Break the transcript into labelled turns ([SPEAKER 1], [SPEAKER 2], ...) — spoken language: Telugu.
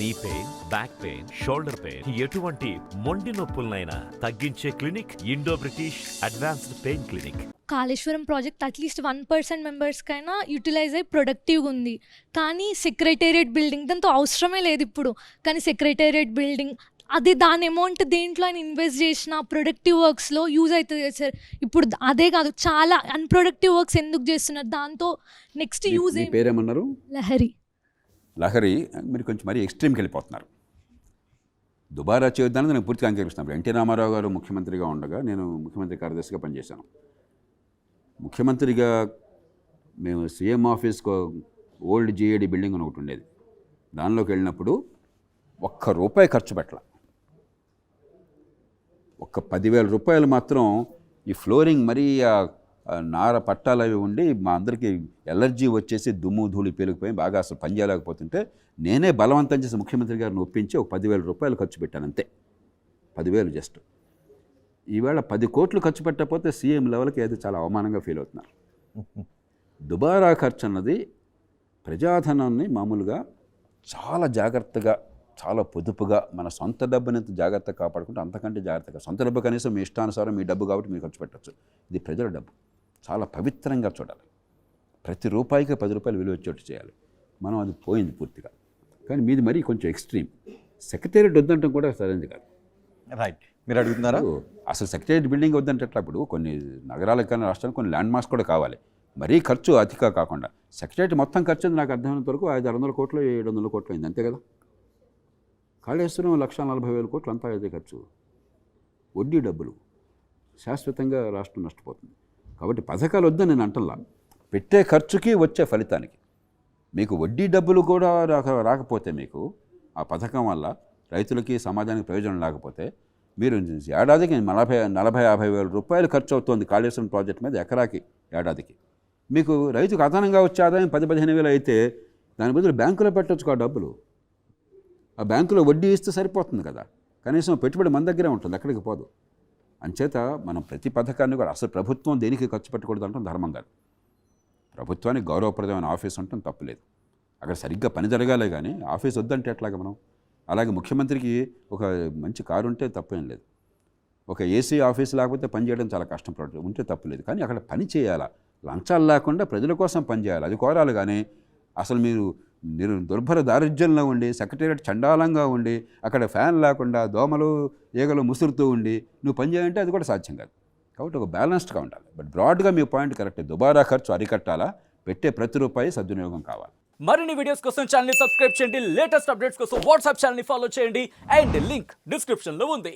[SPEAKER 1] Knee pain back pain shoulder pain ఎటువంటి మొండి నొప్పులనైనా తగ్గించే clinic Indo British advanced pain clinic.
[SPEAKER 2] Kaleshwaram project at least one percent మెంబర్స్కైనా utilise అయ్యి ప్రొడక్టివ్గా ఉంది. కానీ సెక్రటేరియట్ బిల్డింగ్ దాంతో అవసరమే లేదు ఇప్పుడు. కానీ సెక్రటేరియట్ బిల్డింగ్ అది దాని అమౌంట్ దేంట్లో ఆయన ఇన్వెస్ట్ చేసిన ప్రొడక్టివ్ వర్క్స్లో యూజ్ అవుతుంది కదా సార్. ఇప్పుడు అదే కాదు చాలా అన్ప్రొడక్టివ్ వర్క్స్ ఎందుకు చేస్తున్నారు? దాంతో నెక్స్ట్ యూజ్
[SPEAKER 3] పేరేమన్నారు?
[SPEAKER 2] లహరి.
[SPEAKER 3] లహరి మీరు కొంచెం మరీ ఎక్స్ట్రీమ్కి వెళ్ళిపోతున్నారు. దుబారా చేయొద్దని నేను పూర్తిగా అంగీకరిస్తున్నాను. ఎన్టీ రామారావు గారు ముఖ్యమంత్రిగా ఉండగా నేను ముఖ్యమంత్రి కార్యదర్శిగా పనిచేశాను. ముఖ్యమంత్రిగా మేము సీఎం ఆఫీస్కు ఓల్డ్ జిఏడి బిల్డింగ్ అని ఒకటి ఉండేది. దానిలోకి వెళ్ళినప్పుడు ఒక్క రూపాయి ఖర్చు పెట్టాల. ఒక్క పదివేల రూపాయలు మాత్రం ఈ ఫ్లోరింగ్ మరీ ఆ నార పట్టాలు అవి ఉండి మా అందరికీ ఎలర్జీ వచ్చేసి దుమ్ము ధూళి పేలుకుపోయి బాగా అసలు పని చేయలేకపోతుంటే నేనే బలవంతం చేసి ముఖ్యమంత్రి గారిని ఒప్పించి ఒక పదివేల రూపాయలు ఖర్చు పెట్టాను అంతే. పదివేలు జస్ట్. ఈవేళ పది కోట్లు ఖర్చు పెట్టకపోతే సీఎం లెవెల్కి ఏదో చాలా అవమానంగా ఫీల్ అవుతున్నారు. దుబారా ఖర్చు అన్నది ప్రజాధనాన్ని మామూలుగా చాలా జాగ్రత్తగా చాలా పొదుపుగా మన సొంత డబ్బుని ఎంత జాగ్రత్తగా కాపాడుకుంటే అంతకంటే జాగ్రత్తగా. సొంత డబ్బు కనీసం మీ ఇష్టానుసారం మీ డబ్బు కాబట్టి మీరు ఖర్చు పెట్టచ్చు. ఇది ప్రజల డబ్బు. చాలా పవిత్రంగా చూడాలి. ప్రతి రూపాయికి పది రూపాయలు విలువ వచ్చేట్టు చేయాలి. మనం అది పోయింది పూర్తిగా. కానీ మీది మరీ కొంచెం ఎక్స్ట్రీమ్. సెక్రటేరియట్ వద్దంటాం కూడా సరైనది కాదు.
[SPEAKER 4] రైట్ మీరు అడుగుతున్నారా?
[SPEAKER 3] అసలు సెక్రటేరియట్ బిల్డింగ్ వద్దంటే ఎట్లా ఇప్పుడు కొన్ని నగరాలకు కానీ రాష్ట్రానికి కొన్ని ల్యాండ్ మార్క్స్ కూడా కావాలి. మరీ ఖర్చు అతిగా కాకుండా. సెక్రటేరియట్ మొత్తం ఖర్చు నాకు అర్థమైనంత వరకు ఐదు ఆరు వందల కోట్లు ఏడు వందల కోట్లు అయింది. అంతే కదా? కాళేశ్వరం లక్ష నలభై వేల కోట్లు అంతా అదే ఖర్చు. వడ్డీ డబ్బులు. శాశ్వతంగా రాష్ట్రం నష్టపోతుంది. కాబట్టి పథకాలు వద్దని నేను అంటల్లా. పెట్టే ఖర్చుకి వచ్చే ఫలితానికి. మీకు వడ్డీ డబ్బులు కూడా రాక రాకపోతే మీకు ఆ పథకం వల్ల రైతులకి సమాజానికి ప్రయోజనం లేకపోతే మీరు ఏడాదికి నలభై నలభై యాభై వేల రూపాయలు ఖర్చు అవుతుంది కాళేశ్వరం ప్రాజెక్ట్ మీద ఎకరాకి ఏడాదికి. మీకు రైతుకు అదనంగా వచ్చే ఆదాయం పది పదిహేను వేలు అయితే దాని బదులు బ్యాంకులో పెట్టొచ్చు ఆ డబ్బులు. ఆ బ్యాంకులో వడ్డీ ఇస్తే సరిపోతుంది కదా. కనీసం పెట్టుబడి మన దగ్గరే ఉంటుంది ఎక్కడికి పోదు. అంచేత మనం ప్రతి పథకాన్ని కూడా అసలు ప్రభుత్వం దేనికి ఖర్చు పెట్టకూడదు అంటాం? ధర్మం కాదు. ప్రభుత్వానికి గౌరవప్రదమైన ఆఫీస్ ఉండటం తప్పులేదు. అక్కడ సరిగ్గా పని జరగాలే కానీ ఆఫీస్ వద్దంటే ఎట్లాగా మనం? అలాగే ముఖ్యమంత్రికి ఒక మంచి కారు ఉంటే తప్పేం లేదు. ఒక ఏసీ ఆఫీస్ లేకపోతే పని చేయడం చాలా కష్టం ఉంటే తప్పులేదు. కానీ అక్కడ పని చేయాలా? లంచాలు లేకుండా ప్రజల కోసం పనిచేయాలి అది కోరాలి కానీ అసలు మీరు మీరు దుర్భర దారిద్ర్యంలో ఉండి సెక్రటేరియట్ చండాలంగా ఉండి అక్కడ ఫ్యాన్ లేకుండా దోమలు ఈగలు ముసురుతూ ఉండి నువ్వు పని చేయాలంటే అది కూడా సాధ్యం కాదు. కాబట్టి ఒక బ్యాలెన్స్డ్గా ఉండాలి. బట్ బ్రాడ్గా మీ పాయింట్ కరెక్ట్. దుబారా ఖర్చు అరికట్టాలా? పెట్టే ప్రతి రూపాయి సద్వినియోగం కావాలి.
[SPEAKER 5] మరిన్ని వీడియోస్ కోసం ఛానల్ సబ్స్క్రైబ్ చేయండి. లేటెస్ట్ అప్డేట్స్ కోసం వాట్సాప్ ఛానల్ని ఫాలో చేయండి. అండ్ లింక్ డిస్క్రిప్షన్లో ఉంది.